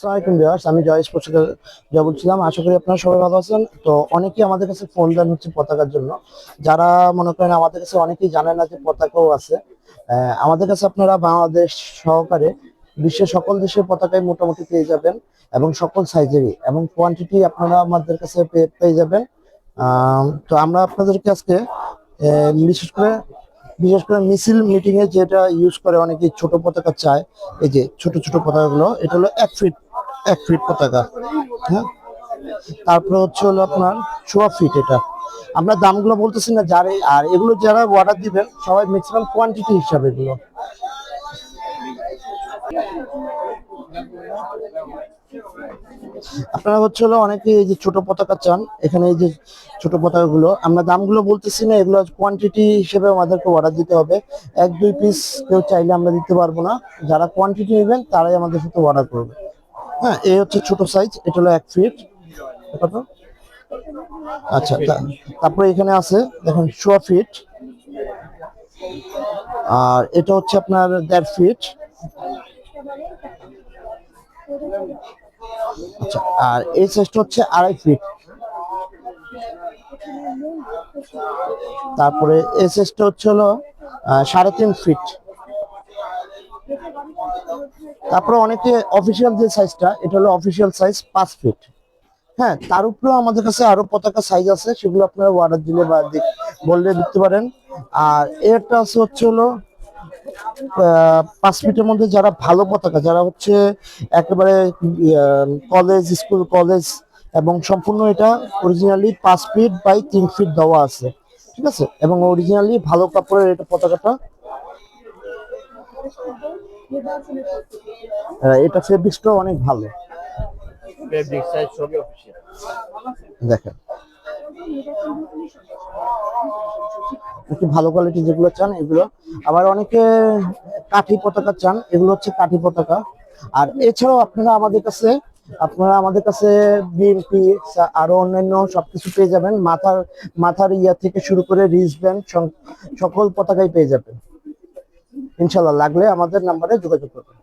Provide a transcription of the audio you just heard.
আসসালামাইকুম ভিউয়ার্স, আমি জয়েশ পোশাকের যা বলছিলাম। আশা করি আপনারা সবাই ভালো আছেন। তো অনেকেই আমাদের কাছে ফোন দেন হচ্ছে পতাকার জন্য। যারা মনে করেন আমাদের কাছে অনেকেই জানে না যে পতাকাও আছে আমাদের কাছে আপনারা বাংলাদেশ সহকারে বিশ্বের সকল দেশের পতাকায় মোটামুটি পেয়ে যাবেন এবং সকল সাইজেরই এবং কোয়ান্টিটি আপনারা আমাদের কাছে পেয়ে- যাবেন। তো আমরা আপনাদেরকে আজকে বিশেষ করে বিশেষ করে মিছিল মিটিং এ যেটা ইউজ করে অনেকে ছোট পতাকা চায়, এই যে ছোট ছোট পতাকাগুলো, এটা হলো এক ফিট এক ফিট পতাকা হ্যাঁ? তারপরে হচ্ছে হলো আপনার সোয়া ফিট এটা। আমরা দামগুলো বলতেছি না যারে আর এগুলো যারা অর্ডার দিবেন, সবাই ম্যাক্সিমাম কোয়ান্টিটি হিসাবে এগুলো। আপনারা হচ্ছে হলো অনেকে এই যে ছোট পতাকা চান, এখানে এই যে ছোট পতাকাগুলো, আমরা দামগুলো বলতেছি না, এগুলো কোয়ান্টিটি হিসেবে আমাদেরকে অর্ডার দিতে হবে। এক, দুই পিস কেউ চাইলে আমরা দিতে পারব না। যারা কোয়ান্টিটি নেবেন, তারাই আমাদের সাথে অর্ডার করবে। হ্যাঁ এই হচ্ছে ছোট সাইজ এটা হলো এক ফিট কত আচ্ছা তারপরে এখানে আছে, দেখেন শো ফিট আর এটা হচ্ছে আপনার দেড় ফিট আচ্ছা আর এই সাইজটা হচ্ছে আড়াই ফিট তারপরে এই সাইজটা হচ্ছে হলো সাড়ে তিন ফিট তারপরে অনেকে অফিসিয়াল যে সাইজটা এটা হলো অফিসিয়াল সাইজ পাঁচ ফিট হ্যাঁ তার উপরেও আমাদের কাছে আরও পতাকা সাইজ আছে, সেগুলো আপনারা অর্ডার দিলে বা বললে দিতে পারেন। আর এরটা আছে হচ্ছে হলো পাঁচ ফিটের মধ্যে যারা ভালো পতাকা, যারা হচ্ছে একেবারে কলেজ স্কুল কলেজ এবং সম্পূর্ণ এটা অরিজিনালি পাঁচ ফিট বাই তিন ফিট দেওয়া আছে। ঠিক আছে? এবং অরিজিনালি ভালো কাপড়ের এটা পতাকাটা এটা ফেব্রিক্সটাও অনেক ভালো। দেখেন। একটু ভালো কোয়ালিটি যেগুলো চান, এগুলো। আবার অনেকে কাঠি পতাকা চান, এগুলো হচ্ছে কাঠি পতাকা। আর এছাড়াও আপনারা আমাদের কাছে, আপনারা আমাদের কাছে বিএনপি আরও অন্যান্য সবকিছু পেয়ে যাবেন। মাথার মাথার ইয়া থেকে শুরু করে রিস ব্যান্ড সকল পতাকাই পেয়ে যাবেন। ইনশাল্লাহ লাগলে আমাদের নাম্বারে যোগাযোগ করবেন।